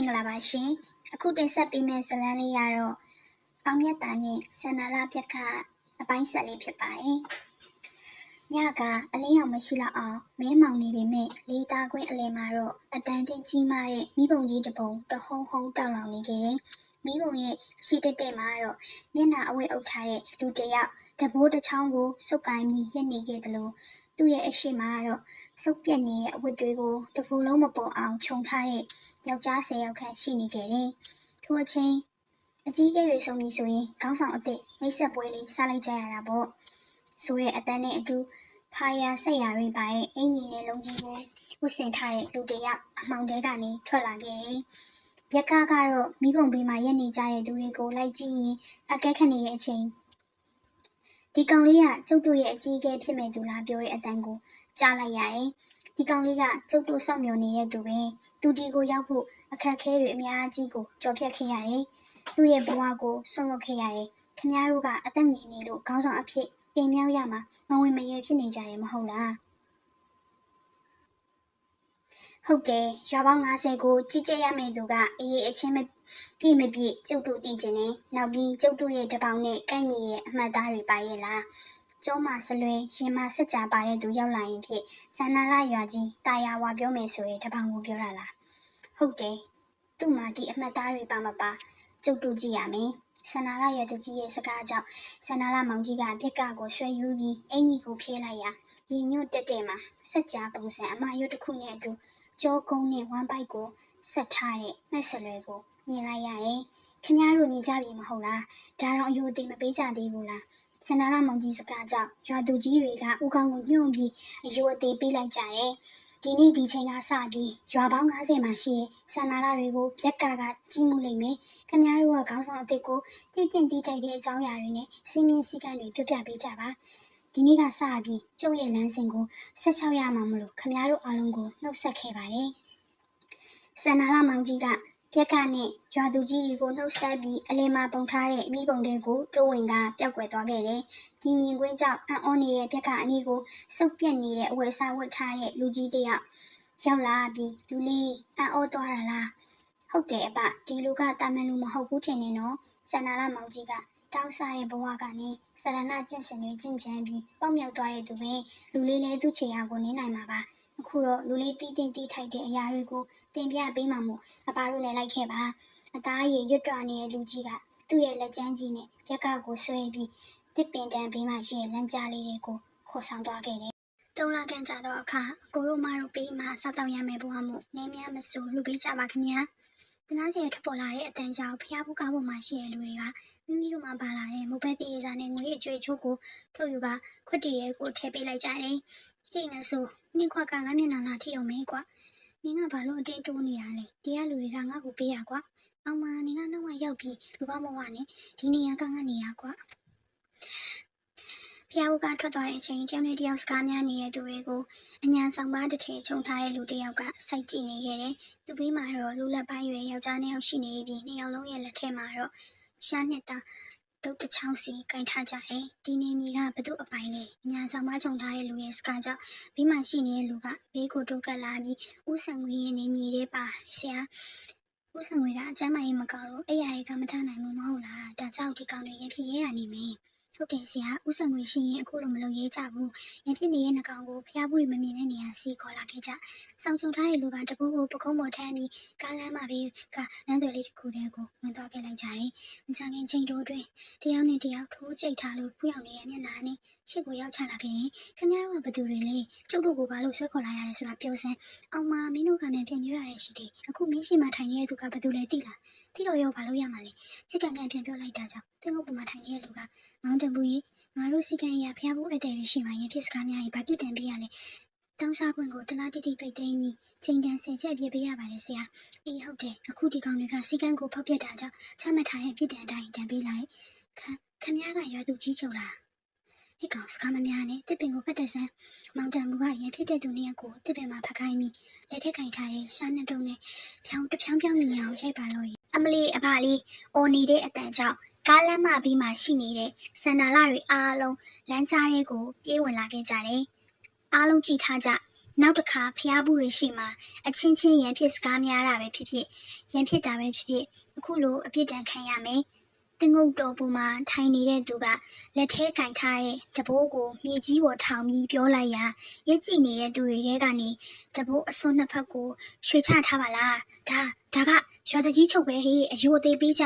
င်္ဂလာပါရှင်အခုတင်ဆက်ပေးမယ့်ဇာတ်လမ်းလေးကတော့အောင်မြတ်တာနဲ့ဆန္ဒလာပြက်ခအပိုင်းဆက်လေးဖြစ်ပါတယ်ညကအလင်းရောင်မရှိတော့အောင်မဲမောင်နေပေမဲ့လေးသားခွင်းအလယ်မှာတော့အတန်တင်ကြီးမားတဲ့မိဘုံကြီးတစ်ပုံတဟုံဟုံတောက်လောင်နေခဲ့တယ်မိဘုံရဲ့ရှိတက်တက်မှာတော့မျက်နှာအဝတ်အုပ်ထားတဲ့လူတစ်ယောက်တဘိုးတစ်ချောင်းကိုစုပ်ကိုင်းပြီးရက်နေခဲ့တယ်လို့ သူ့ရဲ့အရှိမကတော့စုပ်ပြက်နေတဲ့အဝတ်တွေကိုတစ်ခုလုံးမပေါ်အောင်ခြုံထားတဲ့ယောက်ျား၁၀ယောက်ခန့်ရှိနေခဲ့တယ်။ထိုအချိန်အကြီးအကဲတွေဆုံးပြီဆိုရင်ခေါင်းဆောင်အစ်စ်မိတ်ဆက်ပွဲလေးစားလိုက်ကြရတာပေါ့။ဆိုတဲ့အတန်းနဲ့အတူဖာယာဆက်ရာတွေပါရဲ့အင်ကြီးနဲ့လုံးကြီးကိုဝတ်ဆင်ထားတဲ့လူတစ်ယောက်အမောင်တဲကနေထွက်လာခဲ့တယ်။ရက်ကားကတော့မိဘုံဘေးမှာရက်နေကြတဲ့သူတွေကိုလိုက်ကြည့်ရင်အကဲခတ်နေတဲ့အချိန် ဒီကောင်လေးကကျုပ်တို့ရဲ့အကြီးအကဲဖြစ်မဲ့သူလားပြောတဲ့အတန်းကိုကြားလိုက်ရတယ်။ဒီကောင်လေးကကျုပ်တို့စောင့်မျှော်နေတဲ့သူပဲ။သူဒီကိုရောက်ဖို့အခက်အခဲတွေအများကြီးကိုကြော်ဖြတ်ခဲ့ရတယ်။သူ့ရဲ့ဘဝကိုဆွန့်လွတ်ခဲ့ရတယ်။ခင်ဗျားတို့ကအသက်ငယ်နေလို့ခေါင်းဆောင်အဖြစ်ပြင်မြောက်ရမှာမဝင်မရွယ်ဖြစ်နေကြရမဟုတ်လား။ဟုတ်တယ်ရွာပေါင်း90ကိုကြီးကြပ်ရမယ့်သူကအေးအချင်းမ ပြည့်မပြည့်ကျုပ်တို့တည်ခြင်းနဲ့နောက်ပြီးကျုပ်တို့ရဲ့တပေါင်းနဲ့ကန့်ညီရဲ့အမှတ်သားတွေပါရဲ့လား။ကျုံးမဆလွဲရင်မဆက်ကြပါတဲ့သူရောက်လာရင်ဖြစ်ဇန္နာလာရွာကြီးတာယာဝါပြောမယ်ဆိုရင်တပေါင်းကိုပြောတာလား။ဟုတ်တယ်သူ့မှာဒီအမှတ်သားတွေပါမပါကျုပ်တို့ကြည့်ရမယ်။ဆန္ဒလာရဲ့တကြီးရဲ့စကားကြောင့်ဆန္ဒလာမောင်ကြီးကပြက်ကကိုရွှဲယူပြီးအင်ကြီးကိုဖြေးလိုက်ရရင်ညွတ်တက်တက်မှာစက်ကြားပုံစံအမရွတ်တစ်ခုနဲ့အတူကြောကုန်းနဲ့ဝမ်းပိုက်ကိုဆက်ထားတဲ့မှတ်စလွဲကို မြင်လိုက်ရတယ်။ခင်ဗျားတို့မြင်ကြပြီမဟုတ်လား။ဒါတော့အယိုအသေးမပေးကြသေးဘူးလား။စန္ဒလာမောင်ကြီးစကားကြောင့်ရွာသူကြီးတွေကဥကောင်းကိုညှို့ပြီးအယိုအသေးပေးလိုက်ကြတယ်။ဒီနေ့ဒီချိန်ကစပြီးရွာပေါင်း90မှာရှိတဲ့ဆန္ဒလာတွေကိုပြက်ကကကြီးမှုလိမ့်မယ်။ခင်ဗျားတို့ကခေါင်းဆောင်အစ်စ်ကိုတည်တင့်တည်ထိုက်တဲ့အကြောင်းအရာတွေနဲ့စီးမြင်စည်းကမ်းတွေပြပြပေးကြပါ။ဒီနေ့ကစပြီးကျုပ်ရဲ့လမ်းစဉ်ကို16ရမှာမလို့ခမရတို့အားလုံးကိုနှုတ်ဆက်ခဲ့ပါတယ်။စန္ဒလာမောင်ကြီးက ပြက်ကနဲ့ရွာသူကြီးတွေကိုနှုတ်ဆက်ပြီးအလယ်မှာပုံထားတဲ့မိဘုံတွေကိုတိုးဝင်ကပျောက်ကွယ်သွားခဲ့တယ်။ဒီမြင်ကွင်းကြောင့်အံ့ဩနေတဲ့ပြက်ကအနီးကိုစုပ်ပြက်နေတဲ့အဝယ်စားဝတ်ထားတဲ့လူကြီးတစ်ယောက်ရောက်လာပြီးလူလေးအံ့ဩသွားတာလား။ဟုတ်တယ်အပဒီလူကတာမန်လူမဟုတ်ဘူးထင်နေနော်။စန္ဒလာမောင်ကြီးက တောင်းစားတဲ့ဘဝကနေစရဏကျင့်စဉ်တွေကျင့်ချမ်းပြီးပေါက်မြောက်သွားတဲ့သူပဲလူလေးလည်းသူ့ခြေရာကိုနင်းနိုင်မှာပါအခုတော့လူလေးတီးတင်းတီးထိုက်တဲ့အရာတွေကိုတင်ပြပေးမှမို့အပါတို့လည်းလိုက်ခဲ့ပါအသားရည်ရွတ်တွနေတဲ့လူကြီးကသူ့ရဲ့လက်ကျန်းကြီးနဲ့ရက်ကကိုဆွဲပြီးတစ်ပင်တန်းဘေးမှာရှိတဲ့လမ်းကြားလေးတွေကိုခေါ်ဆောင်သွားခဲ့တယ်တုံးလာကန်ကြတော့အခါအကိုတို့မတို့ပေးမှစားတော့ရမယ်ဘဝမို့နည်းများမစိုးလူပေးကြပါခင်ဗျာတနာစီရထပ်ပေါ်လာတဲ့အတန်းကြောင့်ဖျားဘူးကားပေါ်မှာရှိတဲ့လူတွေက မိမိတို့မှပါလာတဲ့မိုဘဲတီရေးစာနဲ့ငွေအကျွေးချိုးကိုထုတ်ယူကခွက်တီရဲကိုထည့်ပေးလိုက်ကြတယ်။ဟိနေဆိုနင့်ခွက်ကငါမျက်နှာလာထိတော့မင်းကွာ။နင်ကဘာလို့အတင်းတိုးနေရလဲ။ဒီကလူတွေကငါ့ကိုပေးရကွာ။အောင်မနင်ကနောက်မှရောက်ပြီးလူပမဝနဲ့ဒီနေရာကငါနေရကွာ။ဖျားဘူးကထွက်သွားတဲ့အချိန်တယောက်နဲ့တယောက်စကားများနေတဲ့သူတွေကိုအညာဆောင်ပါတစ်ထည်ခြုံထားတဲ့လူတစ်ယောက်ကစိုက်ကြည့်နေခဲ့တယ်။သူဘေးမှာတော့လူလက်ပိုင်းရွယ်ယောက်ျားနှစ်ယောက်ရှိနေပြီးနှစ်ယောက်လုံးရဲ့လက်ထက်မှာတော့ ရှားနဲ့တာဒုတ်တစ်ချောင်းစီကင်ထားကြတယ်။ဒီနေမီကဘသူ့အပိုင်လဲ။အညာဆောင်မခြုံထားတဲ့လူရဲ့စကားကြောင့်ဘေးမှာရှိနေတဲ့လူကဘေးကိုတိုးကပ်လာပြီးဥဆန်ငွေရဲ့နေမီလေးပါဆရာ။ဥဆန်ငွေကအကျမ်းမကြီးမကောင်းလို့အဲ့ရတွေကမထနိုင်ဘူးမဟုတ်လား။ဒါကြောင့်ဒီကောင်တွေရင်ဖြစ်ရဲတာနေမင်း။ ဟုတ်တယ်ဆရာဥဆန်ငွေရှိရင်အခုလိုမလုပ်ရဲကြဘူး။ရင်ဖြစ်နေတဲ့နှကောင်ကိုဖျားဘူးတွေမမြင်တဲ့နေရာစီခေါ်လာခဲ့ကြ။ဆောင်ချုံထားတဲ့လူကတပူးကိုပကုံးပေါ်ထမ်းပြီးကားလမ်းမှာပြီးကလမ်းသွယ်လေးတစ်ခုတည်းကိုဝင်သွားခဲ့လိုက်ကြတယ်။မချခင်ချိန်တိုးတွင်တယောက်နဲ့တယောက်ထိုးကြိတ်ထားလို့ဖူးရောက်နေတဲ့မျက်နှာနဲ့ရှစ်ကိုရောက်ချလာခဲ့ရင်ခင်ဗျားတို့ကဘသူတွေလဲကျုပ်တို့ကိုဘာလို့ဆွဲခေါ်လာရလဲဆိုတာပြောစမ်းအောင်မမင်းတို့ကလည်းပြန်ပြောရတဲ့ရှိတယ်အခုမင်းရှိမှထိုင်နေတဲ့သူကဘသူလဲသိလား သိလို့ရောဘာလို့ရမှာလဲချစ်ကန်ကန်ပြန်ပြောလိုက်တာကြောင့်သင်္ကုတ်ပေါ်မှာထိုင်နေတဲ့လူကမောင်တန်ဘူးကြီးငါတို့စီကံရဖျားဖို့အတဲ့ရရှိမှရင်ဖြစ်စကားများကြီးဘာပြစ်ဒဏ်ပေးရလဲတောင်းစားခွင့်ကိုတလားတိတိပိတ်သိမ်းပြီးချိန်တန်ဆယ်ချက်ပြပေးရပါတယ်ဆရာအေးဟုတ်တယ်အခုဒီကောင်တွေကစီကံကိုဖောက်ပြတာကြောင့်ချမှတ်ထားတဲ့ပြစ်ဒဏ်တိုင်းတန်ပေးလိုက်ခခမည်းကရွာသူကြီးချုပ်လားဟိကောင်စကားမများနဲ့တစ်ပင်ကိုဖတ်တဲ့ဆန်းမောင်တန်မူကရန်ဖြစ်တဲ့သူနှစ်ယောက်ကိုတစ်ပင်မှာဖက်ခိုင်းပြီးလက်ထက်ကင်ထားတဲ့ရှားနှစ်တုံးနဲ့ဖြောင်းတဖြောင်းဖြောင်းမြင်အောင်ရိုက်ပါလို့ အမလီအဖလေးအော်နေတဲ့အတန်ကြောင့်ကားလမ်းမပြီးမှရှိနေတဲ့စန္ဒာလတွေအားလုံးလမ်းကြားတွေကိုပြေးဝင်လာခဲ့ကြတယ်အားလုံးကြည့်ထားကြနောက်တစ်ခါဖျားဘူးတွေရှိမှအချင်းချင်းရန်ဖြစ်စကားများတာပဲဖြစ်ဖြစ်ရန်ဖြစ်တာပဲဖြစ်ဖြစ်အခုလိုအပြစ်ဒဏ်ခံရမယ် တင်ငုတ်တော်ပူမှာထိုင်နေတဲ့သူကလက်ထဲကင်ထားတဲ့တဘိုးကိုမြေကြီးပေါ်ထောင်ပြီးပြောလိုက်ရာရက်ကြည့်နေတဲ့သူတွေထဲကနေတဘိုးအစွန်းနှစ်ဖက်ကိုရွှေချထားပါလားဒါဒါကရွာတကြီးချုပ်ပဲဟေးအယိုအသေးပေးကြ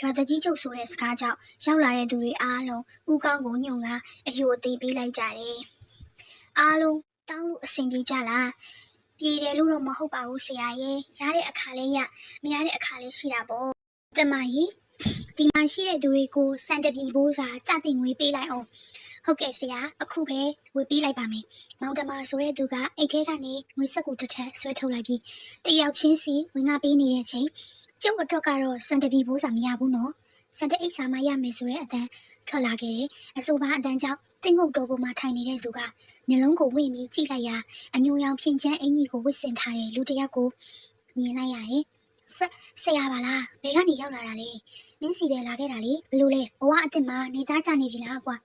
ရွာတကြီးချုပ်ဆိုတဲ့စကားကြောင့်ရောက်လာတဲ့သူတွေအားလုံးဥကောင်းကိုညွန့်ကအယိုအသေးပေးလိုက်ကြတယ်အားလုံးတောင်းလို့အဆင်ပြေကြလားပြေတယ်လို့တော့မဟုတ်ပါဘူးဆရာရဲ့ရတဲ့အခါလဲရမရတဲ့အခါလဲရှိတာပေါ့တမကြီး ဒီမှာရှိတဲ့သူတွေကိုစံတပြီဘိုးစာကြတင်ငွေပေးလိုက်အောင်ဟုတ်ကဲ့ဆရာအခုပဲဝေပေးလိုက်ပါမယ်မောင်တမဆိုတဲ့သူကအိတ်ထဲကနေငွေဆက်ကူတစ်ချက်ဆွဲထုတ်လိုက်ပြီးတယောက်ချင်းစီဝင်ငါပေးနေတဲ့အချိန်ကျုပ်အတွက်ကတော့စံတပြီဘိုးစာမရဘူးနော်စံတအိတ်စာမရမယ်ဆိုတဲ့အတန်းထွက်လာခဲ့တယ်အဆိုပါအတန်းကြောင့်တင်းငုတ်တော်ပေါ်မှာထိုင်နေတဲ့သူကမျက်လုံးကိုဝင့်ပြီးကြည့်လိုက်ရာအညိုရောင်ဖြင်းချမ်းအင်ကြီးကိုဝတ်ဆင်ထားတဲ့လူတစ်ယောက်ကိုမြင်လိုက်ရတယ် ဆဆရာပါလားဘယ်ကနေရောက်လာတာလဲမင်းစီပဲလာခဲ့တာလေဘလို့လဲဘဝအစ်စ်မှာနေသားကြနေပြီလားကွာ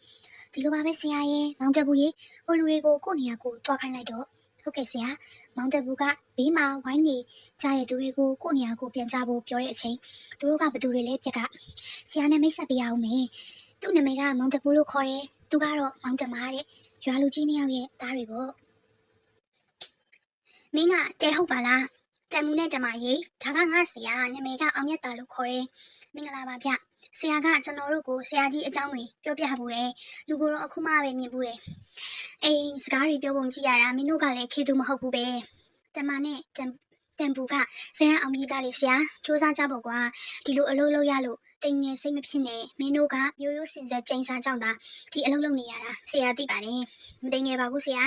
ဒီလိုပါပဲဆရာရဲ့မောင်တပူကြီးဟိုလူတွေကိုကိုယ့်နေရာကိုတွားခိုင်းလိုက်တော့ဟုတ်ကဲ့ဆရာမောင်တပူကဘေးမှာဝိုင်းနေကြတဲ့သူတွေကိုကိုယ့်နေရာကိုပြန်ကြဖို့ပြောတဲ့အချိန်သူတို့ကဘသူတွေလဲပြက်ကဆရာနဲ့မိတ်ဆက်ပေးရအောင်မယ်သူ့နာမည်ကမောင်တပူလို့ခေါ်တယ်သူကတော့မောင်တမားတဲ့ရွာလူကြီးနှစ်ယောက်ရဲ့သားတွေပေါ့မင်းကတဲဟုတ်ပါလား တန်မူနဲ့တမကြီးဒါကငါဆရာနာမည်ကအောင်မြတ်တာလို့ခေါ်တယ်မင်္ဂလာပါဗျဆရာကကျွန်တော်တို့ကိုဆရာကြီးအကြောင်းတွေပြောပြဘူးတယ်လူကိုတော့အခုမှပဲမြင်ဘူးတယ်အေးစကားတွေပြောပုံကြည့်ရတာမင်းတို့ကလည်းခေသူမဟုတ်ဘူးပဲတမနဲ့တန်တန်ပူကဆရာအောင်ကြီးသားလေးဆရာစူးစမ်းကြဖို့ကွာဒီလိုအလုပ်လုပ်ရလို့ တိမ်ငယ်စိတ်မဖြစ်နဲ့မင်းတို့ကမျိုးရိုးစင်ဆက်ကျင်းစားကြောင့်သာဒီအလုပ်လုပ်နေရတာဆရာသိပါတယ်မတိမ်ငယ်ပါဘူးဆရာ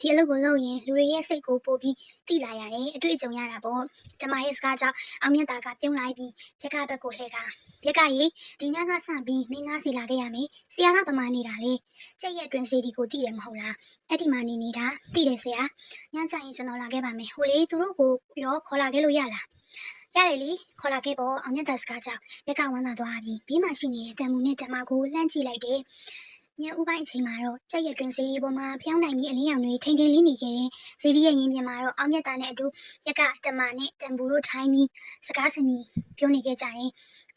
ဒီအလုပ်ကိုလုပ်ရင်လူတွေရဲ့စိတ်ကိုပို့ပြီးတိလာရတယ်အတွေ့အကြုံရတာပေါ့တမရဲ့စကားကြောင့်အောင်မြတ်တာကပြုံးလိုက်ပြီးပြက်ကဘက်ကိုလှည့်ကပြက်ကရေဒီညကစပြီးမင်းငါစီလာခဲ့ရမယ်ဆရာကပမာနေတာလေကြက်ရက်တွင်စီဒီကိုတည်တယ်မဟုတ်လားအဲ့ဒီမှာနေနေတာတည်တယ်ဆရာညချရင်ကျွန်တော်လာခဲ့ပါမယ်ဟိုလေသူတို့ကိုရောခေါ်လာခဲ့လို့ရလား ရတယ်လေခေါ်လာခဲ့ပေါ့အောင်မြတ်တဲ့စကားကြောင့်ပြက်ကဝမ်းသာသွားပြီးဘေးမှာရှိနေတဲ့တံမူနဲ့တမကိုလှမ်းကြည့်လိုက်တယ်ညဥပိုင်းအချိန်မှာတော့ကြက်ရက်တွင်စီဒီပေါ်မှာဖျောင်းနိုင်ပြီးအလင်းရောင်တွေထိန်ထိန်လေးနေခဲ့တဲ့စီဒီရဲ့ရင်းပြင်မှာတော့အောင်မြတ်တာနဲ့အတူပြက်ကတမနဲ့တံပူတို့ထိုင်းပြီးစကားစမြည်ပြောနေခဲ့ကြတယ်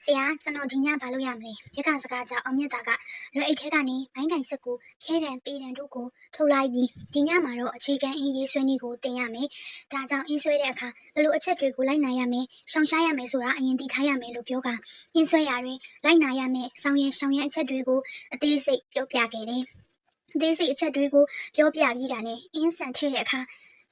ဆရာကျွန်တော်ဒီညဘာလို့ရမလဲရက်ကစကားကြောင့်အောင်မြတ်တာကရွေအိတ်ထဲကနေဘိုင်းကန်စစ်ကိုခဲတံပေးတံတို့ကိုထုတ်လိုက်ပြီးဒီညမှာတော့အခြေခံအင်းရေးဆွဲနည်းကိုတင်ရမယ်ဒါကြောင့်အင်းဆွဲတဲ့အခါဘယ်လိုအချက်တွေကိုလိုက်နာရမယ်ရှောင်ရှားရမယ်ဆိုတာအရင်သိထားရမယ်လို့ပြောကအင်းဆွဲရာတွင်လိုက်နာရမယ်ဆောင်းရံရှောင်ရံအချက်တွေကိုအသေးစိတ်ပြောပြခဲ့တယ်အသေးစိတ်အချက်တွေကိုပြောပြပြီးတာနဲ့အင်းဆန်ထည့်တဲ့အခါ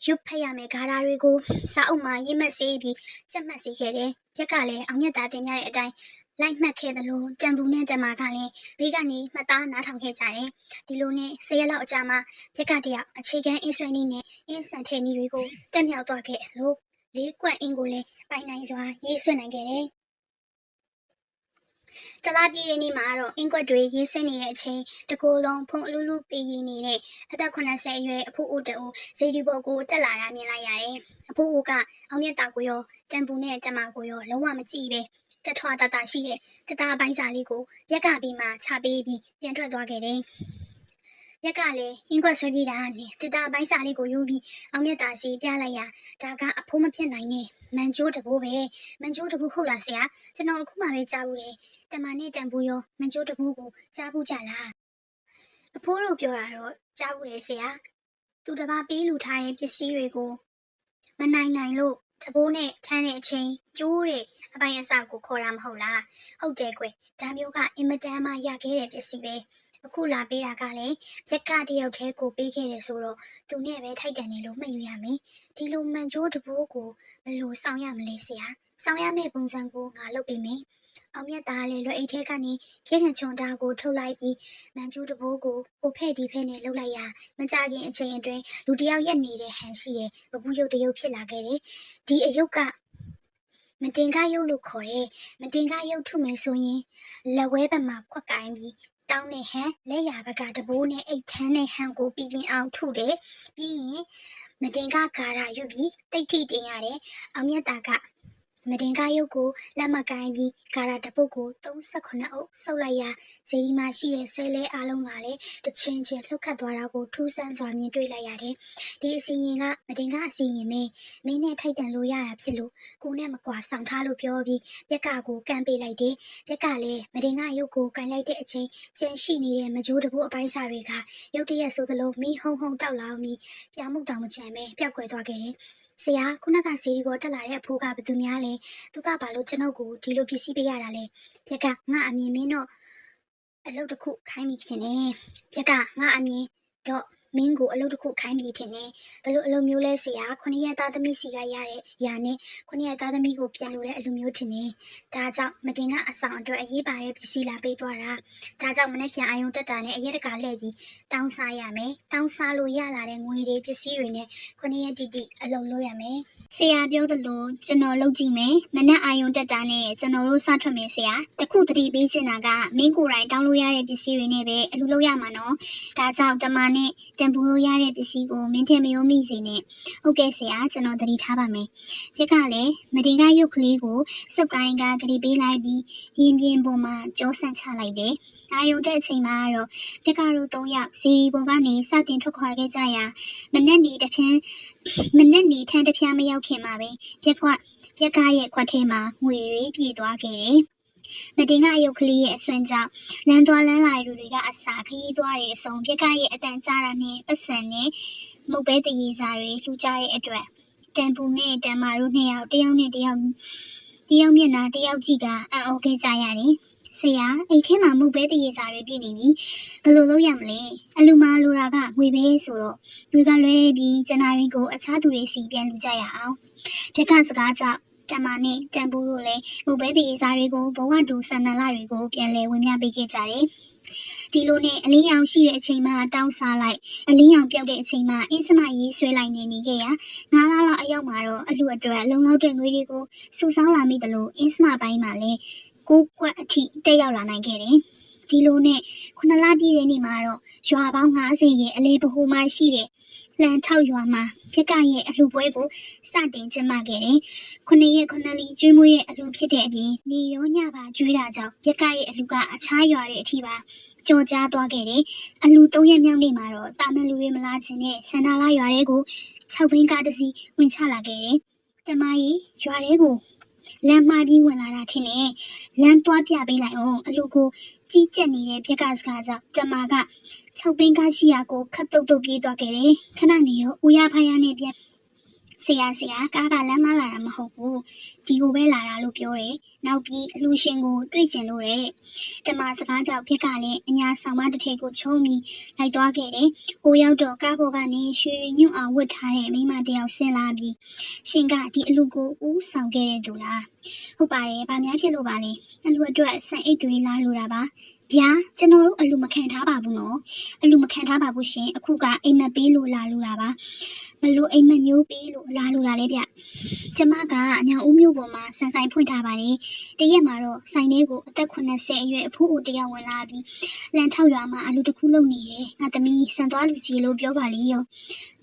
ရွတ်ဖက်ရမယ်ဂါရာတွေကိုစာအုပ်မှာရေးမှတ်စေးပြီးစက်မှတ်စေခဲ့တယ်။ ရက်ကလည်းအောင်မြတ်သားတင်ရတဲ့အတိုင်းလိုက်မှတ်ခဲ့သလိုတံပူနဲ့တမကလည်းဘေးကနေမှတ်သားနားထောင်ခဲ့ကြတယ်။ဒီလိုနဲ့ဆယ်ရက်လောက်အကြာမှာရက်ကတယောက်အခြေခံအင်းဆွဲနည်းနဲ့အင်းဆန်ထဲနည်းတွေကိုတက်မြောက်သွားခဲ့သလိုလေးကွက်အင်းကိုလည်းပိုင်နိုင်စွာရေးဆွဲနိုင်ခဲ့တယ်။ တလားပြည်ရဲ့နေ့မှာတော့အင်ကွက်တွေရေးဆင်းနေတဲ့အချိန်တကူလုံးဖုံအလူလူပေးရင်းနေတဲ့အသက်80အရွယ်အဖိုးအိုတူဇေဒီဘော်ကိုတက်လာတာမြင်လိုက်ရတယ်။အဖိုးအိုကအောင်မြတ်တာကိုရောတံပူနဲ့တမကိုရောလုံးဝမကြည့်ပဲတထွာတတရှိတဲ့တသားပိုင်းစာလေးကိုရက်ကပြီးမှချပေးပြီးပြန်ထွက်သွားခဲ့တယ်။ ရက်ကလည်းအင်ကွက်ဆွဲပြေးတာနဲ့တသားပိုင်းစာလေးကိုယူပြီးအောင်မြတ်တာစီပြလိုက်ရဒါကအဖိုးမဖြစ်နိုင်နဲ့မန်ကျိုးတဘိုးပဲမန်ကျိုးတဘိုးဟုတ်လားဆရာကျွန်တော်အခုမှပဲကြားဘူးတယ်တမန်နဲ့တန်ပူရောမန်ကျိုးတပူးကိုကြားဘူးကြလားအဖိုးတို့ပြောတာတော့ကြားဘူးလေဆရာသူတစ်ပါးပေးလူထားတဲ့ပစ္စည်းတွေကိုမနိုင်နိုင်လို့တဘိုးနဲ့ထမ်းတဲ့အချိန်ကျိုးတဲ့အပိုင်းအစကိုခေါ်တာမဟုတ်လားဟုတ်တယ်ကွဒါမျိုးကအင်မတန်မှရခဲ့တဲ့ပစ္စည်းပဲ အခုလာပေးတာကလည်းရက်ကတယောက်တည်းကိုပေးခဲ့တယ်ဆိုတော့သူနဲ့ပဲထိုက်တန်တယ်လို့မှတ်ယူရမယ်ဒီလိုမန်ကျိုးတဘိုးကိုဘယ်လိုစောင့်ရမလဲဆရာစောင့်ရမယ့်ပုံစံကိုငါလုပ်ပေးမယ်အောင်မြတ်သားလည်းလွယ်အိတ်ထဲကနေခဲထန်ချွန်တာကိုထုတ်လိုက်ပြီးမန်ကျူးတဘိုးကိုအိုဖဲ့ဒီဖဲ့နဲ့လှုပ်လိုက်ရာမကြခင်အချိန်အတွင်းလူတစ်ယောက်ရက်နေတဲ့ဟန်ရှိတဲ့ဘဘူးရုပ်တစ်ရုပ်ဖြစ်လာခဲ့တယ်။ဒီအယုတ်ကမတင်ကားရုပ်လို့ခေါ်တယ်။မတင်ကားရုပ်ထုမယ်ဆိုရင်လက်ဝဲဘက်မှာခွက်ကင်ပြီး တောင်းတဲ့ဟန်လက်ရဘက်ကတဘိုးနဲ့အိတ်ထန်းတဲ့ဟန်ကိုပြီးပြင်းအောင်ထုတယ်။ပြီးရင်မတင်ကားဂါရာရွတ်ပြီးတိတ်ထိတင်ရတယ်။အောင်မြတ်သားက မတင်ကားရုပ်ကိုလက်မကိုင်းပြီးဂါရာတပုတ်ကို38အုပ်ဆုပ်လိုက်ရာဇေဒီမှာရှိတဲ့ဆဲလဲအားလုံးကလည်းတစ်ချင်းချင်းလှုပ်ခတ်သွားတာကိုထူးဆန်းစွာမြင်တွေ့လိုက်ရတယ်။ဒီအစီရင်ကမတင်ကားအစီရင်ပဲမင်းနဲ့ထိုက်တန်လို့ရတာဖြစ်လို့ကိုနဲ့မကွာဆောင်ထားလို့ပြောပြီးပြက်ကကိုကန့်ပေးလိုက်တယ်။ပြက်ကလည်းမတင်ကားရုပ်ကိုကန်လိုက်တဲ့အချိန်ကျန်ရှိနေတဲ့မကြိုးတပုတ်အပိုင်းစာတွေကရုတ်တရက်ဆိုသလိုမီးဟုံဟုံတောက်လာအောင်ပြီးပြာမှုတောင်မချမ်းပဲပျောက်ကွယ်သွားခဲ့တယ်။ ဆရာခုနကစီရီပေါ်တက်လာတဲ့အဖိုးကဘယ်သူများလဲသူကဘာလို့ကျွန်ုပ်ကိုဒီလိုပစ္စည်းပေးရတာလဲပြက်ကငါအမြင်မင်းတော့အလုပ်တစ်ခုခိုင်းမိခင်နေပြက်ကငါအမြင်တော့ မင်းကိုအလုပ်တစ်ခုခိုင်းပြီးထင်တယ်ဘယ်လိုအလုပ်မျိုးလဲဆရာခုနှစ်ရက်သားသမီးစီကရတဲ့ຢာနဲ့ခုနှစ်ရက်သားသမီးကိုပြန်လို့တဲ့အလုပ်မျိုးထင်တယ်ဒါကြောင့်မတင်ကအဆောင်အတွက်အရေးပါတဲ့ပစ္စည်းလာပေးသွားတာဒါကြောင့်မနေ့ပြန်အာယုံတက်တာနဲ့အရက်တကာလှည့်ပြီးတောင်းစားရမယ်တောင်းစားလို့ရလာတဲ့ငွေတွေပစ္စည်းတွေနဲ့ခုနှစ်ရက်တိတိအလုပ်လုပ်ရမယ်ဆရာပြောသလိုကျွန်တော်လုပ်ကြည့်မယ်မနေ့အာယုံတက်တာနဲ့ကျွန်တော်တို့စထွက်မယ်ဆရာတခုတတိပေးချင်တာကမင်းကိုယ်တိုင်တောင်းလို့ရတဲ့ပစ္စည်းတွေနဲ့ပဲအလုပ်လုပ်ရမှာနော်ဒါကြောင့်တမနဲ့တန်ပူလို့ရတဲ့ပစ္စည်းကိုမင်းထင်မယုံမိစေနဲ့ဟုတ်ကဲ့ဆရာကျွန်တော်တတိထားပါမယ်ပြက်ကလည်းမတင်ကရုပ်ကလေးကိုစုပ်ကိုင်းကဂရီပေးလိုက်ပြီးရင်ပြင်းပေါ်မှာကြောဆန့်ချလိုက်တယ်အာယုံတဲ့အချိန်မှာတော့ပြက်ကတို့၃ယောက်စီရီပေါ်ကနေစတင်ထွက်ခွာခဲ့ကြရာမနဲ့နေတစ်ဖြန်းမနဲ့နေထန်းတစ်ဖြန်းမရောက်ခင်မှာပဲပြက်ကပြက်ကရဲ့ခွက်ထဲမှာငွေတွေပြည့်သွားခဲ့တယ် မတင်ကအယုတ်ကလေးရဲ့အဆွမ်းကြောင့်လမ်းသွားလမ်းလာလူတွေကအစာခရီးသွားတွေအစုံပြက်ကရဲ့အတန်ကြားတာနဲ့ပတ်စံနဲ့မုတ်ပဲတရေစာတွေလှူကြတဲ့အတွက်တန်ပူနဲ့တန်မာတို့နှစ်ယောက်တယောက်နဲ့တယောက်တယောက်မျက်နှာတယောက်ကြည့်ကအံ့ဩခဲ့ကြရတယ်ဆရာအိတ်ထဲမှာမုတ်ပဲတရေစာတွေပြည့်နေပြီဘယ်လိုလုပ်ရမလဲအလူမာလိုတာကငွေပဲဆိုတော့သူကလွဲပြီးကျန်တာတွေကိုအခြားသူတွေစီပြန်လူကြရအောင်ပြက်ကစကားကြောင့် တမနဲ့တန်ပူတို့လည်းမုတ်ပဲတရေစာတွေကိုဘဝတူဆန္ဒလာတွေကိုပြန်လဲဝင်မြပေးခဲ့ကြတယ်ဒီလိုနဲ့အလင်းရောင်ရှိတဲ့အချိန်မှာတောင်းစားလိုက်အလင်းရောင်ပြောက်တဲ့အချိန်မှာအင်းစမရေးဆွဲလိုက်နေနေခဲ့ရငါးလားလောက်အရောက်မှာတော့အလှအတွက်လုံလောက်တဲ့ငွေတွေကိုစုဆောင်းလာမိတယ်လို့အင်းစမပိုင်းမှာလည်းကိုကွက်အထိတက်ရောက်လာနိုင်ခဲ့တယ်ဒီလိုနဲ့ခုနလပြည့်တဲ့နေ့မှာတော့ရွာပေါင်း90ရဲ့အလေးပဟိုမှရှိတဲ့ လန်ထောက်ရွာမှာပြက်ကရဲ့အလှပွဲကိုစတင်ကျင်းပခဲ့တယ်။ခုနှစ်ရက်ခုနှစ်လီကျွေးမွေးရဲ့အလှဖြစ်တဲ့အပြင်နေရောညပါကျွေးတာကြောင့်ပြက်ကရဲ့အလှကအခြားရွာတဲ့အထိပါကြော်ကြားသွားခဲ့တယ်။အလှ၃ရက်မြောက်နေ့မှာတော့တာမန်လူတွေမလာခြင်းနဲ့စန္ဒာလာရွာတွေကို၆ဘင်းကားတစ်စီးဝင်ချလာခဲ့တယ်။တမကြီးရွာတွေကို လမ်းမှားပြီးဝင်လာတာထင်တယ်။လမ်းသွားပြပေးလိုက်အောင်အလှကိုကြီးကြက်နေတဲ့ပြက်ကစကားကြောင့်တမက၆ဘင်းကားရှိရာကိုခတ်တုတ်တုတ်ပြေးသွားခဲ့တယ်။ခဏနေတော့ဦးရဖယားနဲ့ပြန် ဆရာဆရာကားကလမ်းမလာတာမဟုတ်ဘူးဒီကိုပဲလာတာလို့ပြောတယ်နောက်ပြီးအလူရှင်ကိုတွေ့ကျင်လို့တဲ့တမစကားကြောင့်ဖြစ်ကလည်းအညာဆောင်မတစ်ထည်ကိုချုံးပြီးလိုက်သွားခဲ့တယ်ဟိုရောက်တော့ကားပေါ်ကနေရွှေညွန့်အောင်ဝတ်ထားတဲ့မိန်းမတစ်ယောက်ဆင်းလာပြီးရှင်ကဒီအလူကိုဦးဆောင်ခဲ့တဲ့သူလားဟုတ်ပါတယ်ဗာများဖြစ်လို့ပါလေအလူအတွက်ဆန်အိတ်တွေလာလို့တာပါ ဗျာကျွန်တော်တို့အလူမခံထားပါဘူးနော်အလူမခံထားပါဘူးရှင်အခုကအိမ်မက်ပေးလို့လာလို့တာပါဘလို့အိမ်မက်မျိုးပေးလို့လာလို့လာလဲဗျကျမကညောင်ဦးမျိုးပေါ်မှာဆန်ဆိုင်ဖွင့်ထားပါတယ်တရက်မှာတော့ဆိုင်လေးကိုအသက်80အရွယ်အဖိုးအိုတယောက်ဝင်လာပြီးလန်ထောက်ရွာမှာအလူတစ်ခုလုံနေတယ်ငါသမီးဆန်သွားလူကြီးလို့ပြောပါလေရော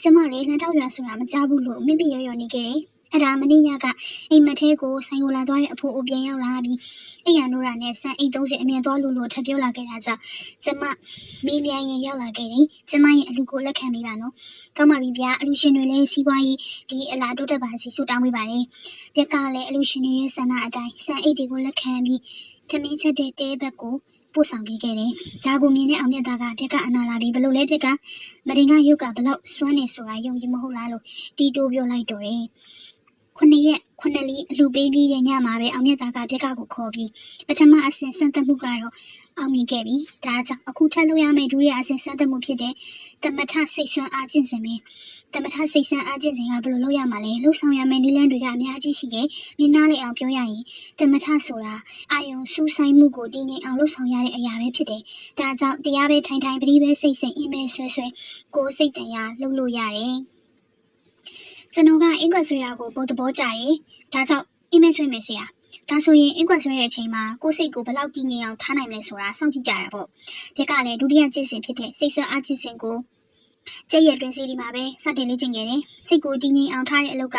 ကျမလည်းလန်ထောက်ရွာဆိုတာမကြားဘူးလို့မိမိရော်ရော်နေခဲ့တယ် အဲ့ဒါမနေ့ညကအိမ်မက်ထဲကိုဆိုင်ကိုလာသွားတဲ့အဖိုးအိုပြန်ရောက်လာပြီးအိမ်ရနိုးတာနဲ့ဆန်အိတ်30အမြန်သွားလို့လို့ထပ်ပြောလာခဲ့တာကြောင့်ကျမမေးမြန်းရင်ရောက်လာခဲ့တယ်ကျမရဲ့အလူကိုလက်ခံပေးပါနော်ကောင်းပါပြီဗျာအလူရှင်တွေလည်းစီးပွားရေးဒီအလားတိုးတက်ပါစီဆုတောင်းပေးပါလေပြက်ကလည်းအလူရှင်တွေရဲ့ဆန္ဒအတိုင်းဆန်အိတ်တွေကိုလက်ခံပြီးထမင်းချက်တဲ့တဲဘက်ကိုပို့ဆောင်ခဲ့ခဲ့တယ်။ဒါကိုမြင်တဲ့အောင်မြတ်သားကပြက်ကအနာလာပြီးဘလို့လဲပြက်ကမရင်ကရုပ်ကဘလောက်စွမ်းနေဆိုတာယုံကြည်မဟုတ်လားလို့တီတိုးပြောလိုက်တော့တယ်။ ခုနှစ်ရက်ခုနှစ်လီအလူပေးပြီးတဲ့ညမှာပဲအောင်မြတ်သားကပြက်ကကိုခေါ်ပြီးပထမအဆင့်စံတက်မှုကတော့အောင်မြင်ခဲ့ပြီ။ဒါကြောင့်အခုထပ်လုပ်ရမယ့်ဒုတိယအဆင့်စံတက်မှုဖြစ်တဲ့တမထစိတ်ဆွမ်းအားကျင့်စဉ်ပဲ။တမထစိတ်ဆန်းအားကျင့်စဉ်ကဘယ်လိုလုပ်ရမှာလဲ။လှုပ်ဆောင်ရမယ့်နည်းလမ်းတွေကအများကြီးရှိတယ်။မင်းနားလေအောင်ပြောရရင်တမထဆိုတာအာယုံစူးဆိုင်မှုကိုတည်ငြိမ်အောင်လှုပ်ဆောင်ရတဲ့အရာပဲဖြစ်တယ်။ဒါကြောင့်တရားပဲထိုင်ထိုင်ပရိပဲစိတ်စိတ်အင်းမဲဆွဲဆွဲကိုယ်စိတ်တန်ရာလှုပ်လို့ရတယ်။ ကျွန်တော်ကအင်္ဂွက်ဆွဲတာကိုပုံသဘောကျတယ်။ဒါကြောင့်အင်မဲဆွဲမယ်ဆရာ။ဒါဆိုရင်အင်္ဂွက်ဆွဲတဲ့အချိန်မှာကိုယ်စိတ်ကိုဘယ်လောက်တည်ငြိမ်အောင်ထားနိုင်မလဲဆိုတာစောင့်ကြည့်ကြရပေါ့။ဒီကလည်းဒုတိယကျင့်စဉ်ဖြစ်တဲ့စိတ်ဆွဲအားကျင့်စဉ်ကိုကျက်ရဲ့တွင်စီဒီမှာပဲစတင်လေ့ကျင့်ခဲ့တယ်။စိတ်ကိုတည်ငြိမ်အောင်ထားတဲ့အလုပ်က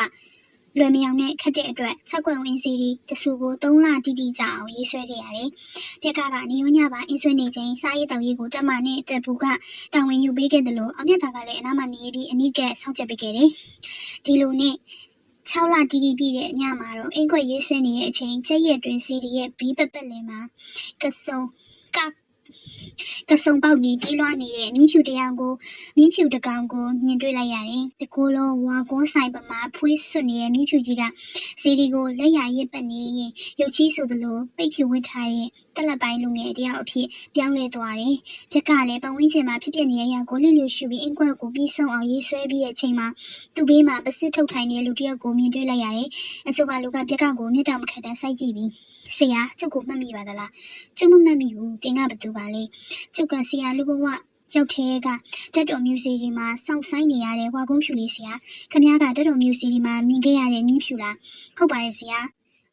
လွယ်မြောင်နဲ့ခက်တဲ့အတွက်၆ကွက်ဝင်းစီဒီတဆူကို3လတိတိကြအောင်ရေးဆွဲခဲ့ရတယ်။ပြက်ကကနေရောညပါအင်းဆွဲနေချိန်စားရေးတောင်ရေးကိုတက်မနဲ့တက်ဘူးကတာဝန်ယူပေးခဲ့တယ်လို့အောင်မြတ်သားကလည်းအနားမနေပြီးအနိကဆောက်ချက်ပေးခဲ့တယ်။ဒီလိုနဲ့6လတီတီပြည့်တဲ့ညမှာတော့အင်ခွက်ရေးစင်းနေတဲ့အချိန်ကျက်ရက်တွင်စီဒီရဲ့ဘီးပပက်လင်းမှာကစုံက ကစုံပေါက်ပြီးပြေးလွှားနေတဲ့မြင်းဖြူတယောက်ကိုမြင်းဖြူတကောင်ကိုမြင်တွေ့လိုက်ရတယ်။တကူလုံးဝါကုန်းဆိုင်ပမာဖွေးစွနေတဲ့မြင်းဖြူကြီးကစီဒီကိုလက်ရရစ်ပတ်နေရင်ရုပ်ချီးဆိုသလိုပိတ်ဖြူဝတ်ထားတဲ့တက်လက်ပိုင်းလူငယ်တယောက်အဖြစ်ပြောင်းလဲသွားတယ်။ပြက်ကလည်းပဝင်းချင်မှာဖြစ်ပျက်နေတဲ့အရာကိုလျှလျှရှူပြီးအင်ကွက်ကိုပြီးဆုံးအောင်ရေးဆွဲပြီးတဲ့အချိန်မှာသူ့ဘေးမှာပစစ်ထုတ်ထိုင်နေတဲ့လူတစ်ယောက်ကိုမြင်တွေ့လိုက်ရတယ်။အဆိုပါလူကပြက်ကကိုမြတ်တောင်မခတ်တန်းစိုက်ကြည့်ပြီးဆရာကျုပ်ကိုမှတ်မိပါသလား။ကျုပ်မမှတ်မိဘူး။တင်ကဘသူပါလဲ။ကျုပ်ကဆရာလူဘဝရောက်တဲ့ကတက်တော်မြူစီဒီမှာစောင့်ဆိုင်နေရတဲ့ဝါကုန်းဖြူလေးဆရာခမည်းကတက်တော်မြူစီဒီမှာမြင်ခဲ့ရတဲ့မြင်းဖြူလားဟုတ်ပါတယ်ဆရာ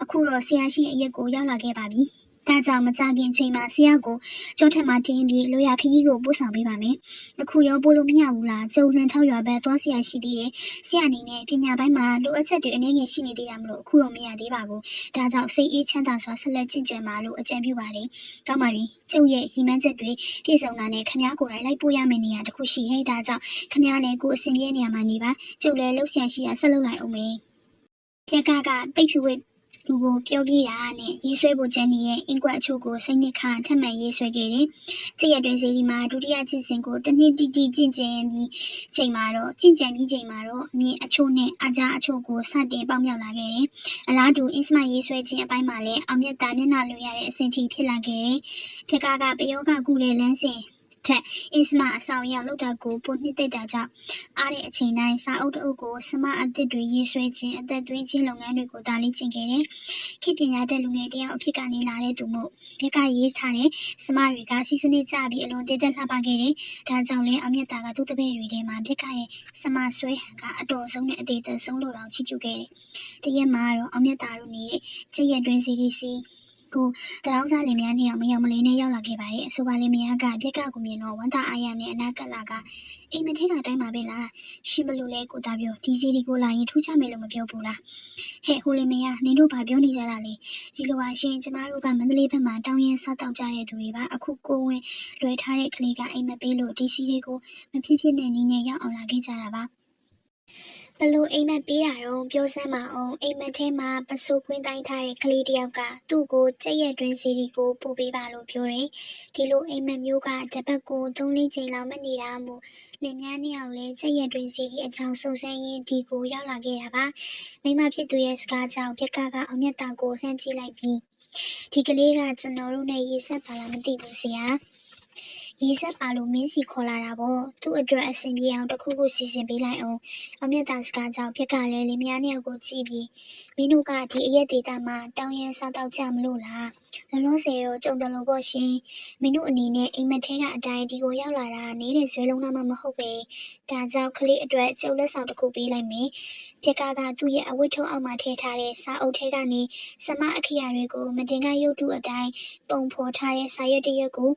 အခုတော့ဆရာရှိရဲ့အရက်ကိုရောက်လာခဲ့ပါပြီ ဒါကြောင့်မကြခင်အချိန်မှာဆရာကိုကြောထက်မှတင်းပြီးလိုရာခကြီးကိုပို့ဆောင်ပေးပါမယ်။အခုရောပို့လို့မရဘူးလား။ကျုံလှန်ထောက်ရွာဘက်သွားဆရာရှိသေးတယ်။ဆရာအနေနဲ့ပညာပိုင်းမှာလိုအပ်ချက်တွေအနေငယ်ရှိနေသေးတာမလို့အခုတော့မရသေးပါဘူး။ဒါကြောင့်စိတ်အေးချမ်းသာစွာဆက်လက်ကျင့်ကြံပါလို့အကြံပြုပါတယ်။ကောင်းပါပြီ။ကျုပ်ရဲ့ရည်မှန်းချက်တွေပြည့်စုံတာနဲ့ခမားကိုယ်တိုင်လိုက်ပို့ရမယ့်နေရာတစ်ခုရှိရဲ့ဒါကြောင့်ခမားနဲ့ကိုယ်အစဉ်ပြေနေရာမှာနေပါ။ကျုပ်လည်းလှုပ်ရှားရှိရာဆက်လုပ်လိုက်အောင်မယ်။ပြက်ကကပိတ်ဖြူဝဲ လူကိုပြောပြတာနဲ့ရေးဆွဲဖို့ကြံနေတဲ့အင်ကွက်အချို့ကိုစိတ်နှစ်ခါထပ်မံရေးဆွဲခဲ့တယ်။ကြည့်ရတွင်စီဒီမှာဒုတိယကျင့်စဉ်ကိုတစ်နှစ်တိတိကျင့်ကြံပြီးချိန်မှာတော့ကျင့်ကြံပြီးချိန်မှာတော့အမြင်အချို့နဲ့အကြအချို့ကိုစတင်ပေါက်မြောက်လာခဲ့တယ်။အလားတူအင်စမရေးဆွဲခြင်းအပိုင်းမှာလည်းအောင်မြတ်တာမျက်နှာလိုရတဲ့အဆင့်ထိဖြစ်လာခဲ့တယ်။ဖြစ်ကားကပယောဂကုတဲ့လမ်းစဉ် ထက်အင်စမအဆောင်ရောက်လောက်တာကိုပိုနှစ်သိတာကြောင့်အားတဲ့အချိန်တိုင်းစာအုပ်တအုပ်ကိုစမအသစ်တွေရေးဆွဲခြင်းအသက်သွင်းခြင်းလုပ်ငန်းတွေကိုဒါလေးကျင့်ခဲ့တယ်။ခေတ်ပညာတတ်လူငယ်တယောက်အဖြစ်ကနေလာတဲ့သူမို့မြက်ကရေးထားတဲ့စမတွေကစီစနစ်ကြပြီးအလွန်တည်သက်လှပခဲ့တယ်။ဒါကြောင့်လည်းအမြတ်တာကသူ့တပည့်တွေထဲမှာမြက်ကရဲ့စမဆွဲဟန်ကအတော်ဆုံးနဲ့အသေးသက်ဆုံးလို့တောင်ချီးကျူးခဲ့တယ်။တရက်မှာတော့အမြတ်တာတို့နေတဲ့ကျက်ရက်တွင် CDC ကိုတရောင်းစားလင်မယားနှစ်ယောက်မယောက်မလေးနဲ့ရောက်လာခဲ့ပါတယ်အဆိုပါလင်မယားကပြက်ကကိုမြင်တော့ဝန်တာအာရနဲ့အနာကလာကအိမ်မထဲကတိုင်းပါပဲလားရှင်ဘလို့လဲကိုသားပြောဒီစီဒီကိုလာရင်ထူးခြားမယ်လို့မပြောဘူးလားဟဲ့ဟိုလင်မယားနင်တို့ဘာပြောနေကြတာလဲဒီလိုပါရှင်ကျမတို့ကမန္တလေးဘက်မှာတောင်းရင်စားတောက်ကြတဲ့သူတွေပါအခုကိုဝင်လွယ်ထားတဲ့ကလေးကအိမ်မပေးလို့ဒီစီဒီကိုမဖြစ်ဖြစ်နဲ့နင်းနဲ့ရောက်အောင်လာခဲ့ကြတာပါ ဘလို့အိမ်မက်ပေးတာတော့ပြောစမ်းမအောင်အိမ်မက်ထဲမှာပစိုးကွင်းတိုင်းထားတဲ့ကလေးတစ်ယောက်ကသူ့ကိုကြက်ရက်တွင်စီဒီကိုပို့ပေးပါလို့ပြောတယ်ဒီလိုအိမ်မက်မျိုးကတပတ်ကို၃-၄ချိန်လောက်မနေတာမို့လင်မယားနှစ်ယောက်လည်းကြက်ရက်တွင်စီဒီအကြောင်းစုံစမ်းရင်းဒီကိုရောက်လာခဲ့တာပါမိမဖြစ်သူရဲ့စကားကြောင့်ပြက်ကကအောင်မြတ်တာကိုလှမ်းကြည့်လိုက်ပြီးဒီကလေးကကျွန်တော်တို့နဲ့ရေဆက်ပါလားမသိဘူးဆရာ ရေးဆက်ပါလို့မင်းစီခေါ်လာတာပေါ့သူ့အတွက်အဆင်ပြေအောင်တစ်ခုခုစီစဉ်ပေးလိုက်အောင်အမြတ်တာစကားကြောင့်ပြက်ကလည်းလင်မယားနှစ်ယောက်ကိုကြည့်ပြီးမင်းတို့ကဒီအရက်ဒေတာမှာတောင်းရန်စားတော့ကြမလို့လားလောလောဆယ်တော့ကြုံတယ်လို့ပေါ့ရှင်မင်းတို့အနေနဲ့အိမ်မက်ထဲကအတိုင်းဒီကိုရောက်လာတာနေတဲ့ဆွဲလုံးသားမှမဟုတ်ပဲဒါကြောင့်ကလေးအတွက်ကျုပ်လက်ဆောင်တစ်ခုပေးလိုက်မယ်ပြက်ကကသူ့ရဲ့အဝတ်ထုံအောက်မှာထည့်ထားတဲ့စာအုပ်ထဲကနေစမအခရာတွေကိုမတင်ကရုပ်တုအတိုင်းပုံဖော်ထားတဲ့စာရွက်တစ်ရွက်ကို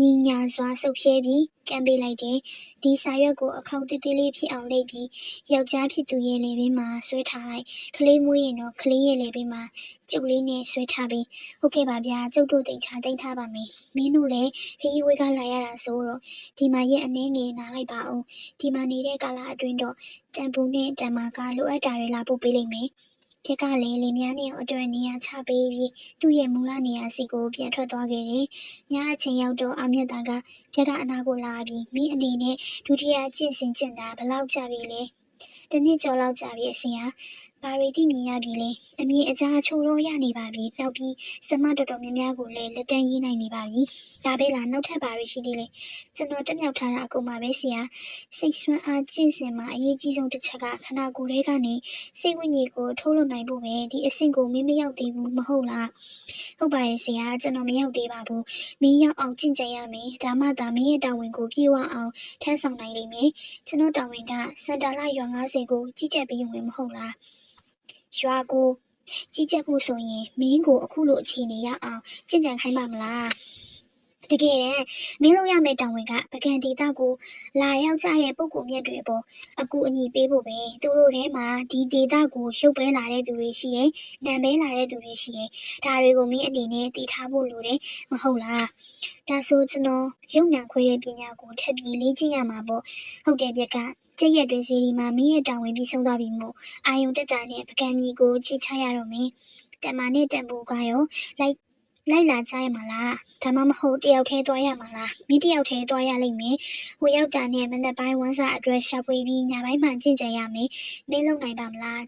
ညီညာစွာဆုပ်ဖြဲပြီးကမ်းပေးလိုက်တယ်ဒီစာရွက်ကိုအခေါက်တိတိလေးဖြစ်အောင်လိပ်ပြီးယောက်ျားဖြစ်သူရဲ့လေဘေးမှာဆွဲထားလိုက်ကလေးမွေးရင်တော့ကလေးရဲ့လေဘေးမှာကျုပ်လေးနဲ့ဆွဲထားပြီးဟုတ်ကဲ့ပါဗျာကျုပ်တို့တိတ်ချတိတ်ထားပါမယ်မင်းတို့လည်းခရီးဝေးကလာရတာဆိုတော့ဒီမှာရဲ့အနေငယ်နားလိုက်ပါအောင်ဒီမှာနေတဲ့ကာလအတွင်းတော့တန်ပူနဲ့တန်မာကလိုအပ်တာတွေလာပို့ပေးလိမ့်မယ် ပြက်ကလည်းလင်မယားနဲ့အတွက်နေရာချပေးပြီးသူ့ရဲ့မူလနေရာစီကိုပြန်ထွက်သွားခဲ့တယ်။ညအချိန်ရောက်တော့အမြတ်သားကပြက်ကအနာကိုလာပြီးမိအနေနဲ့ဒုတိယကျင့်စဉ်ကျင့်တာဘယ်လောက်ကြာပြီလဲ။တစ်နှစ်ကျော်လောက်ကြာပြီအစဉ်ဟာ ဘာရီတိမြင်ရပြီလဲ။အမြင်အကြားချိုးတော့ရနေပါပြီ။နောက်ပြီးစမတော်တော်များများကိုလည်းလက်တန်းရေးနိုင်နေပါပြီ။ဒါပဲလားနောက်ထပ်ဘာရီရှိသေးလဲ။ကျွန်တော်တက်မြောက်ထားတာအကုန်ပါပဲဆရာ။စိတ်ဆွမ်းအားကျင့်စဉ်မှာအရေးကြီးဆုံးတစ်ချက်ကခန္ဓာကိုယ်ထဲကနေစိတ်ဝိညာဉ်ကိုထိုးလွှတ်နိုင်ဖို့ပဲဒီအဆင့်ကိုမင်းမရောက်သေးဘူးမဟုတ်လားဟုတ်ပါရဲ့ဆရာကျွန်တော်မရောက်သေးပါဘူးမင်းရောက်အောင်ကြင်ကြံရမယ်ဒါမှသာမင်းရဲ့တာဝန်ကိုပြေဝအောင်ထမ်းဆောင်နိုင်လိမ့်မယ်ကျွန်တော်တာဝန်ကစန်တာလာရွာ90ကိုကြီးကြပ်ပြီးဝင်မဟုတ်လား ရွာကိုကြီးကြပ်ဖို့ဆိုရင်မင်းကိုအခုလိုအခြေအနေရအောင်ကြင်ကြံခိုင်းပါမလားတကယ်တမ်းမင်းလုပ်ရမယ့်တာဝန်ကပကံဒေတာကိုလာရောက်ကြတဲ့ပုံကူမြတ်တွေအပေါ်အကူအညီပေးဖို့ပဲသူတို့ထဲမှာဒီဒေတာကိုရှုပ်ပဲလာတဲ့သူတွေရှိတယ်နံပဲလာတဲ့သူတွေရှိတယ်ဒါတွေကိုမင်းအနေနဲ့တည်ထားဖို့လိုတယ်မဟုတ်လားဒါဆိုကျွန်တော်ရုပ်နံခွဲတဲ့ပညာကိုထပ်ပြီးလေ့ကျင့်ရမှာပေါ့ဟုတ်တယ်ပြက်က ကျက်ရက်တွင်စီဒီမှာမင်းရဲ့တာဝန်ပြီးဆုံးသွားပြီမို့အာယုံတက်တာနဲ့ပကံမီကိုချေချရတော့မယ်တမန်နဲ့တန်ဖိုးကရောလိုက်လိုက်လာကြရမှာလားဒါမှမဟုတ်တယောက်တည်းသွားရမှာလားမိတယောက်တည်းသွားရလိမ့်မယ်ဟိုယောက်ျားနဲ့မနေ့ပိုင်းဝမ်းစာအတွက်ရှာဖွေပြီးညပိုင်းမှကြင့်ကြံရမယ်မင်းလုံနိုင်ပါမလား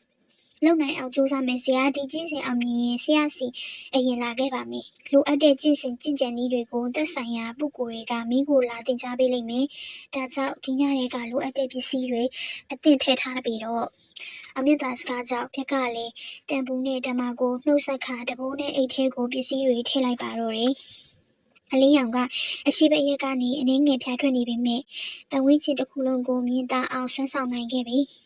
လုံနိုင်အောင်ကြိုးစားမယ်ဆရာဒီကျင့်စဉ်အောင်မြင်ရင်ဆရာစီအရင်လာခဲ့ပါမယ်လိုအပ်တဲ့ကျင့်စဉ်ကျင့်ကြံနည်းတွေကိုသက်ဆိုင်ရာပုဂ္ဂိုလ်တွေကမင်းကိုလာသင်ကြားပေးလိမ့်မယ်ဒါကြောင့်ဒီညတွေကလိုအပ်တဲ့ပစ္စည်းတွေအသင့်ထည့်ထားပြီးတော့အမြင့်သာစကားကြောင့်ဖြက်ကလည်းတန်ပူနဲ့တမကိုနှုတ်ဆက်ခါတဘိုးနဲ့အိတ်ထဲကိုပစ္စည်းတွေထည့်လိုက်ပါတော့တယ်။အလင်းရောင်ကအရှိဘက်ရက်ကနေအနှင်းငယ်ဖြာထွက်နေပေမဲ့တန်ဝင်းချစ်တစ်ခုလုံးကိုမြင်သာအောင်ဆွမ်းဆောင်နိုင်ခဲ့ပြီ။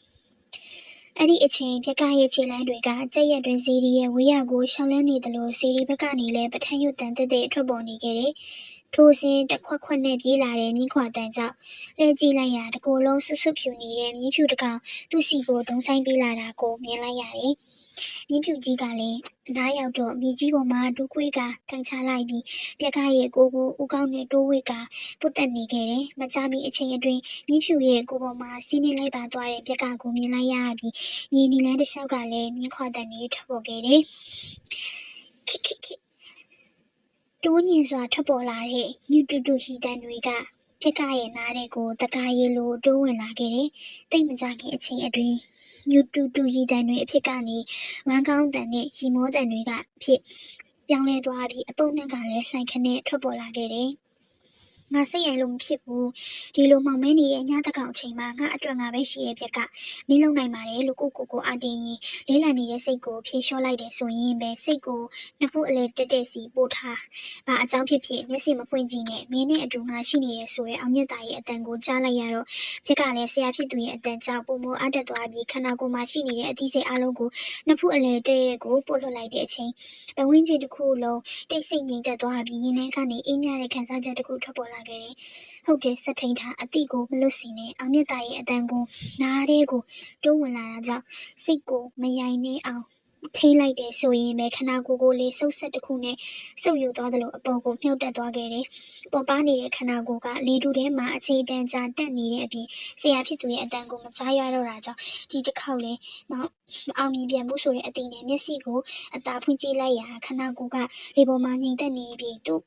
အဲ့ဒီအချိန်ပြက်ကရဲ့ခြေလမ်းတွေကကြက်ရက်တွင်စီဒီရဲ့ဝေးရကိုရှောင်းလန်းနေသလိုစီဒီဘက်ကနေလည်းပထန်ရွတ်တန်တက်တဲ့ထွက်ပေါ်နေခဲ့တယ်။ထိုစဉ်တစ်ခွက်ခွက်နဲ့ပြေးလာတဲ့မြင်းခွာတန်ကြောင့်လဲကြည့်လိုက်ရတကိုယ်လုံးဆွတ်ဆွတ်ဖြူနေတဲ့မြင်းဖြူတစ်ကောင်သူ့စီကိုဒုံဆိုင်ပေးလာတာကိုမြင်လိုက်ရတယ်။ မြင်းဖြူကြီးကလည်းအနားရောက်တော့မြေကြီးပေါ်မှာဒုခွေးကထိုင်ချလိုက်ပြီးပြက်ကရဲ့ကိုကိုဦးကောင်းနဲ့တိုးဝေကပုတ်တက်နေခဲ့တယ်။မကြမီအချိန်အတွင်းမြင်းဖြူရဲ့ကိုပေါ်မှာစီးနေလိုက်ပါသွားတဲ့ပြက်ကကိုမြင်လိုက်ရပြီးမြေနီလန်းတစ်လျှောက်ကလည်းမြင်းခွာတဲ့နေထွက်ပေါ်ခဲ့တယ်။ခိခိခိတိုးညင်စွာထွက်ပေါ်လာတဲ့ညူတူတူဟီတန်တွေကပြက်ကရဲ့နားတဲ့ကိုတကားရီလိုတိုးဝင်လာခဲ့တယ်။တိတ်မကြခင်အချိန်အတွင်း ညူတူတူဟီတန်တွေအဖြစ်ကနေဝမ်းကောင်းတန်နဲ့ရီမောတန်တွေကအဖြစ်ပြောင်းလဲသွားပြီးအပုပ်နှံ့ကလည်းလှိုင်ခနဲ့ထွက်ပေါ်လာခဲ့တယ်။ ငါစိတ်ရိုင်လို့မဖြစ်ဘူးဒီလိုမှောင်မဲနေတဲ့ညတကောင်အချိန်မှာငါအတွက်ငါပဲရှိရဲ့ပြက်ကမင်းလုံနိုင်ပါတယ်လို့ကိုကိုကိုအတင်းရင်လေးလံနေတဲ့စိတ်ကိုဖြေလျှော့လိုက်တယ်ဆိုရင်ပဲစိတ်ကိုနှစ်ဖူးအလဲတက်တက်စီပို့ထားဘာအကြောင်းဖြစ်ဖြစ်မျက်စိမဖွင့်ကြည့်နဲ့မင်းနဲ့အတူငါရှိနေရဆိုတဲ့အောင်မြတ်သားရဲ့အတန်ကိုကြားလိုက်ရတော့ပြက်ကလည်းဆရာဖြစ်သူရဲ့အတန်ကြောင့်ပုံမအတက်သွားပြီးခန္ဓာကိုယ်မှာရှိနေတဲ့အသီးစိတ်အလုံးကိုနှစ်ဖူးအလဲတဲ့တဲ့ကိုပို့လွှတ်လိုက်တဲ့အချိန်ပဝင်းကြီးတစ်ခုလုံးတိတ်ဆိတ်ငြိမ်သက်သွားပြီးရင်းနှန်းကနေအင်းမြတဲ့ခံစားချက်တစ်ခုထွက်ပေါ်လာခဲ့တယ်။ဟုတ်တယ်စက်ထိန်ထားအတိကိုမလွတ်စီနဲ့အောင်မြတ်သားရဲ့အတန်ကိုနားတဲ့ကိုတိုးဝင်လာတာကြောင့်စိတ်ကိုမယိုင်နေအောင် ထိမ့်လိုက်တယ်ဆိုရင်ပဲခနာကိုယ်ကိုလေးဆုပ်ဆက်တစ်ခုနဲ့ဆုပ်ယူသွားသလိုအပေါ်ကိုမြှုပ်တက်သွားခဲ့တယ်။ပေါ်ပါနေတဲ့ခနာကိုယ်ကလေတူထဲမှာအခြေတန်ကြာတက်နေတဲ့အပြင်ဆရာဖြစ်သူရဲ့အတန်ကိုမကြားရတော့တာကြောင့်ဒီတစ်ခေါက်လဲမအောင်မြင်ပြန်မှုဆိုတဲ့အတိနဲ့မျက်စိကိုအသာဖွင့်ကြည့်လိုက်ရာခနာကိုယ်ကလေပေါ်မှာငြိမ်သက်နေပြီးသူ့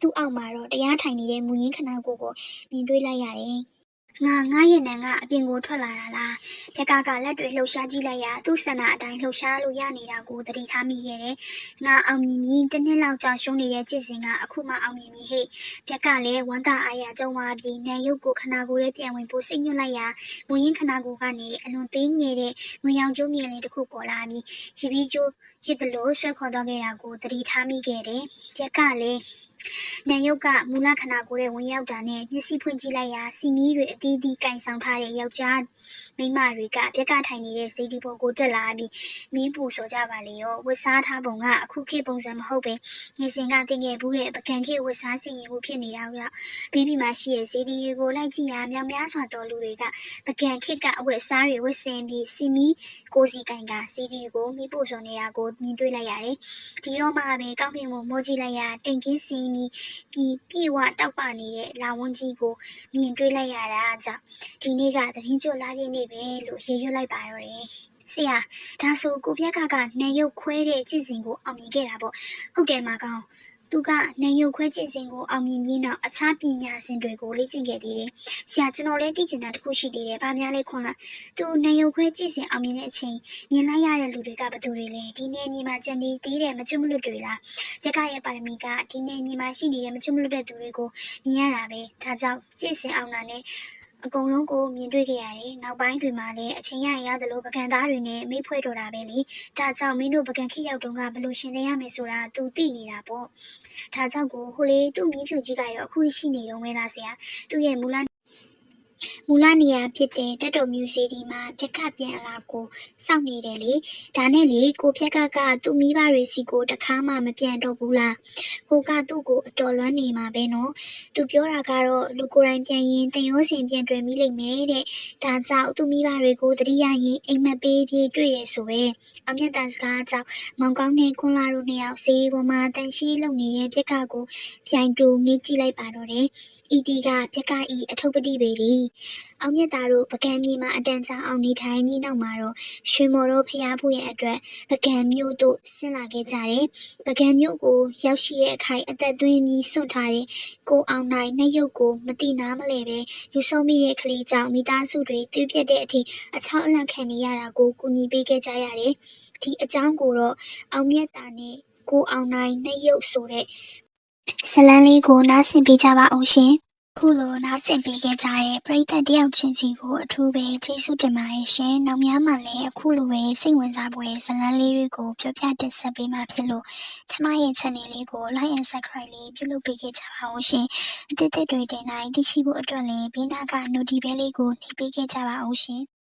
သူ့အောက်မှာတော့တရားထိုင်နေတဲ့မူရင်းခနာကိုယ်ကိုမြင်တွေ့လိုက်ရတယ်။ ငါငါရဲ့နံကအပြင်ကိုထွက်လာတာလား။ပြက်ကကလက်တွေလှုပ်ရှားကြည့်လိုက်ရသူ့ဆန္ဒအတိုင်းလှုပ်ရှားလို့ရနေတာကိုသတိထားမိခဲ့တယ်။ငါအောင်မြင်ပြီးတစ်နှစ်လောက်ကြာရှုံးနေတဲ့ကြစ်စင်ကအခုမှအောင်မြင်ပြီဟဲ့။ပြက်ကလည်းဝမ်းသာအားရကြုံသွားပြီးနံရုပ်ကိုခနာကိုယ်ရဲ့ပြန်ဝင်ဖို့စိတ်ညွတ်လိုက်ရာမူရင်းခနာကိုယ်ကနေအလွန်သေးငယ်တဲ့ငွေရောင်ကျိုးမြင်လေးတစ်ခုပေါ်လာပြီးရပြီးကျိုးရစ်တလို့ဆွဲခေါ်တော့ခဲ့တာကိုသတိထားမိခဲ့တယ်။ပြက်ကလည်းနံရုပ်ကမူလခနာကိုယ်ရဲ့ဝင်ရောက်တာနဲ့မျက်စိဖွင့်ကြည့်လိုက်ရာစီမီတွေအတီးတီးကင်ဆောင်ထားတဲ့ယောက်ျားမိန်းမတွေကပြက်ကထိုင်နေတဲ့စေတီပေါ်ကိုတက်လာပြီးမီးပူဆိုကြပါလေရောဝတ်စားထားပုံကအခုခေတ်ပုံစံမဟုတ်ပဲငယ်စဉ်ကတင်ခဲ့ဘူးတဲ့ပကံခေတ်ဝတ်စားစီရင်မှုဖြစ်နေတာကပြီးပြီးမှရှိရဲ့စေတီတွေကိုလိုက်ကြည့်ရမြောင်များစွာတော်လူတွေကပကံခေတ်ကအဝတ်စားတွေဝတ်ဆင်ပြီးစီမီကိုစီကင်ကစေတီကိုမီးပူဆိုနေတာကိုမြင်တွေ့လိုက်ရတယ်ဒီတော့မှပဲကောင်းကင်ကိုမောကြည့်လိုက်ရတင်ကင်းစီမီပြီးပြေဝတောက်ပနေတဲ့လာဝန်းကြီးကိုမြင်တွေ့လိုက်ရတာကြောင့်ဒီနေ့ကသတင်းကြိုလာပြည့်နေပဲလို့ရေရွတ်လိုက်ပါတော့တယ်ဆရာဒါဆိုကိုပြက်ကကနံရုပ်ခွဲတဲ့ကြည်စင်ကိုအောင်မြင်ခဲ့တာပေါ့ဟုတ်တယ်မကောင် သူကနံရုပ်ခွဲကြည်စင်ကိုအောင်မြင်ပြီးနောက်အခြားပညာရှင်တွေကိုလေ့ကျင့်ခဲ့သေးတယ်။ဆရာကျွန်တော်လည်းသိချင်တာတစ်ခုရှိသေးတယ်။ဗာများလဲခွန်လာ။သူနံရုပ်ခွဲကြည်စင်အောင်မြင်တဲ့အချိန်မြင်လိုက်ရတဲ့လူတွေကဘယ်သူတွေလဲ။ဒီနေ့မြေမှာကြံနေသေးတယ်မကျွတ်မလွတ်တွေလား။တက်ကရဲ့ပါရမီကဒီနေ့မြေမှာရှိနေတဲ့မကျွတ်မလွတ်တဲ့သူတွေကိုမြင်ရတာပဲ။ဒါကြောင့်ကြည်စင်အောင်တာနဲ့ အကုန်လုံးကိုမြင်တွေ့ခဲ့ရတယ်။နောက်ပိုင်းတွေမှာလည်းအချိန်ရရသလိုပကံသားတွေနဲ့မိဖွဲ့တော်တာပဲလေ။ဒါကြောင့်မင်းတို့ပကံခိရောက်တုန်းကဘယ်လိုရှင်သန်ရမယ်ဆိုတာ तू သိနေတာပေါ့။ဒါကြောင့်ကိုဟိုလေသူ့မီးဖြူကြီးကရောအခုရှိနေတော့မဲလားဆရာ။သူ့ရဲ့မူလ မူလနေရာဖြစ်တဲ့တက်တော်မြူစီဒီမှာပြက်ကပြန်အလာကိုစောင့်နေတယ်လေဒါနဲ့လေကိုပြက်ကကသူ့မိဘတွေစီကိုတခါမှမပြန်တော့ဘူးလားဟိုကသူ့ကိုအတော်လွမ်းနေမှာပဲနော်သူပြောတာကတော့လူကိုယ်တိုင်ပြန်ရင်တန်ရိုးစင်ပြန်တွေ့မိလိမ့်မယ်တဲ့ဒါကြောင့်သူ့မိဘတွေကိုတတိယရင်အိမ်မက်ပေးပြေးတွေ့ရဆိုပဲအမျက်တန်စကားကြောင့်မောင်ကောင်းနဲ့ခွန်လာတို့နှစ်ယောက်စီးပေါ်မှာတန်ရှိလုံနေတဲ့ပြက်ကကိုပြိုင်တူငေးကြည့်လိုက်ပါတော့တယ်။ဤတီကပြက်ကဤအထုပ်ပတိပေဒီ။အောင်မြတ်သားတို့ပကံမြေမှာအတန်ကြာအောင်နေထိုင်ပြီးနောက်မှာတော့ရွှေမော်တို့ဖျားဖို့ရဲ့အတွက်ပကံမြို့တို့ဆင်းလာခဲ့ကြတယ်။ပကံမြို့ကိုရောက်ရှိတဲ့အခိုင်အသက်သွင်းပြီးစွန့်ထားတဲ့ကိုအောင်နိုင်နှရုပ်ကိုမတိနာမလဲပဲယူဆုံးမိရဲ့ကလေးကြောင့်မိသားစုတွေတည်ပြတ်တဲ့အထိအချောင်းအလန့်ခံနေရတာကိုကူညီပေးခဲ့ကြရတယ်။ဒီအကြောင်းကိုတော့အောင်မြတ်သားနဲ့ကိုအောင်နိုင်နှရုပ်ဆိုတဲ့ဇလန်းလေးကိုနားဆင်ပေးကြပါအောင်ရှင်။ ခုလိုနားဆင်ပေးခဲ့ကြတဲ့ပရိသတ်တယောက်ချင်းစီကိုအထူးပဲကျေးဇူးတင်ပါတယ်ရှင်။နောက်များမှလည်းအခုလိုပဲစိတ်ဝင်စားဖွယ်ဇလန်းလေးတွေကိုပြောပြတင်ဆက်ပေးမှာဖြစ်လို့ကျမရဲ့ channel လေးကို like and subscribe လေးပြုလုပ်ပေးခဲ့ကြပါအောင်ရှင်။အသစ်သစ်တွေတင်တိုင်းသိရှိဖို့အတွက်လည်းဘေးနားက notification လေးကိုနှိပ်ပေးခဲ့ကြပါအောင်ရှင်။